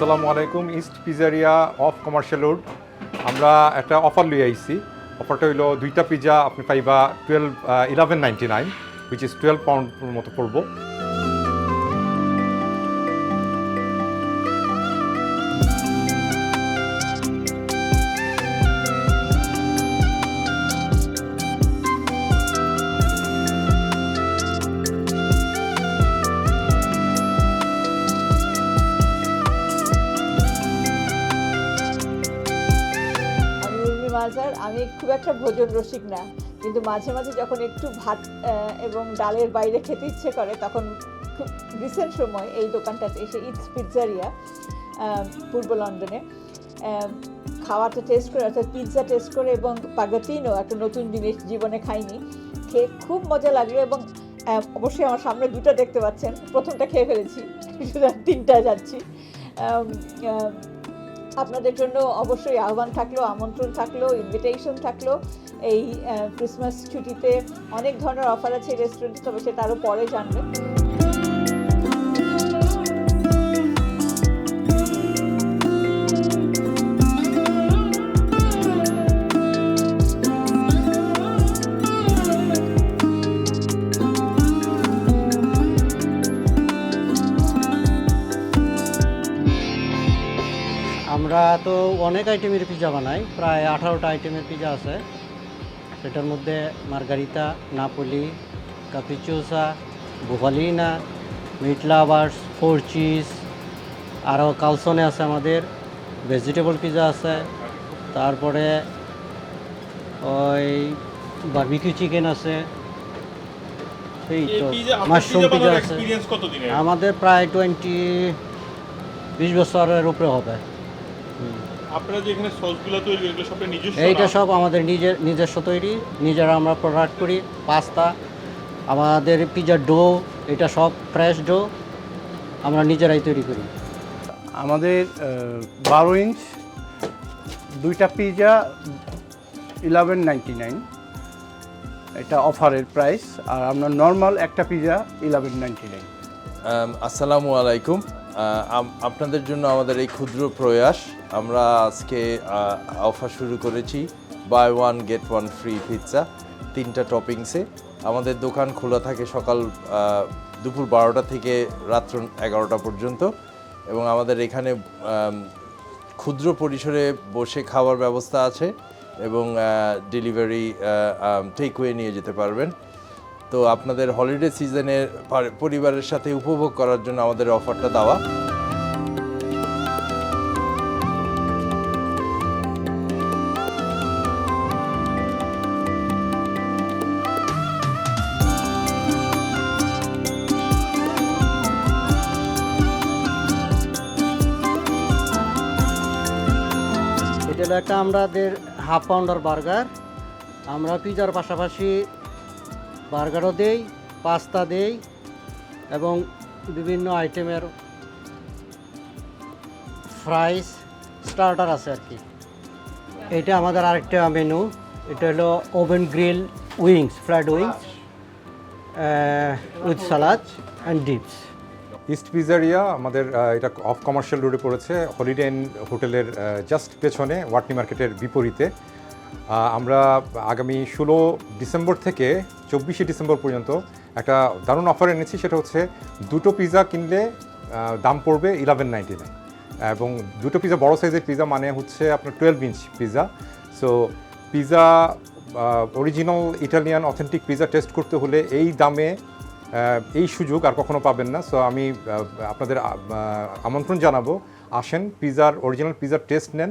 আসসালামু আলাইকুম east pizzeria of commercial road আমরা একটা অফার লই আইছি। অফারটা হইল দুইটা পিজা আপনি পাইবা twelve eleven ninety nine which is twelve pound মতো পড়ব। আমি খুব একটা ভোজন রসিক না। কিন্তু মাঝে মাঝে যখন একটু ভাত এবং ডালের বাইরে খেতে ইচ্ছে করে, তখন খুব রিসেন্ট সময় এই দোকানটাতে এসে ইটস পিৎজারিয়া পূর্ব লন্ডনে খাওয়াটা টেস্ট করে, অর্থাৎ পিৎজা টেস্ট করে এবং পাগাতিনও একটা নতুন জিনিস জীবনে খাইনি, খেয়ে খুব মজা লাগল এবং অবশ্যই আমার সামনে দুটো দেখতে পাচ্ছেন। প্রথমটা খেয়ে ফেলেছি, তিনটা যাচ্ছি। আপনাদের জন্য অবশ্যই আহ্বান থাকল, আমন্ত্রণ থাকল ইনভিটেশন থাকল। এই ক্রিসমাস ছুটিতে অনেক ধরনের অফার আছে রেস্টুরেন্টে তবে সে তারও পরে জানবেন আমরা তো অনেক আইটেমের পিজা বানাই প্রায় আঠারোটা আইটেমের পিজা আছে। সেটার মধ্যে margherita napoli capricciosa bufalina meat lovers four cheese আরও কালসনে আছে আমাদের ভেজিটেবল পিজা আছে। তারপরে ওই বার্বিকিউ চিকেন আছে। এই তো মাশরুম পিজা আছে। আমাদের প্রায় টোয়েন্টি বিশ বছরের উপরে হবে। আপনারা যে এখানে সসগুলো তৈরি এগুলো সব নিজস্ব এইটা সব আমাদের নিজের নিজস্ব তৈরি। নিজেরা আমরা প্রোডাক্ট করি পাস্তা আমাদের পিজার ডো এটা সব ফ্রেশ ডো আমরা নিজেরাই তৈরি করি। আমাদের বারো ইঞ্চ দুইটা পিজা ইলেভেন নাইনটি নাইন এটা অফারের প্রাইস আর আমরা নর্মাল একটা পিজা ইলেভেন নাইনটি নাইন আসসালামু আলাইকুম। আপনাদের জন্য আমাদের এই ক্ষুদ্র প্রয়াস। আমরা আজকে অফার শুরু করেছি। Buy one get one free pizza তিনটা টপিংসে আমাদের দোকান খোলা থাকে সকাল দুপুর বারোটা থেকে রাত্র এগারোটা পর্যন্ত। এবং আমাদের এখানে ক্ষুদ্র পরিসরে বসে খাওয়ার ব্যবস্থা আছে এবং ডেলিভারি টেকওয়ে নিয়ে যেতে পারবেন। তো আপনাদের হলিডে সিজনে পরিবারের সাথে উপভোগ করার জন্য আমাদের অফারটা দেওয়া। এটা একটা আমাদের হাফ পাউন্ডার বার্গার আমরা পিজার পাশাপাশি বার্গারও দেই, পাস্তা দেই এবং বিভিন্ন আইটেমের ফ্রাইস স্টার্টার আছে আর কি। এটা আমাদের আরেকটা মেনু এটা হলো oven grill wings fried wings with salad and dips east pizzeria আমাদের এটা অফ কমার্শিয়াল রোডে পড়েছে হলিডে হোটেলের জাস্ট পেছনে ওয়াটনি মার্কেটের বিপরীতে। আমরা আগামী ষোলো ডিসেম্বর থেকে চব্বিশে ডিসেম্বর পর্যন্ত একটা দারুণ অফার এনেছি, সেটা হচ্ছে দুটো পিৎজা কিনলে দাম পড়বে ইলেভেন নাইনটি নাইন এবং দুটো পিজা বড় সাইজের পিৎজা মানে হচ্ছে আপনার twelve inch pizza so pizza original Italian authentic pizza taste করতে হলে এই দামে এই সুযোগ আর কখনো পাবেন না। সো আমি আপনাদের আমন্ত্রণ জানাব, আসেন পিজার অরিজিনাল পিজার টেস্ট নেন।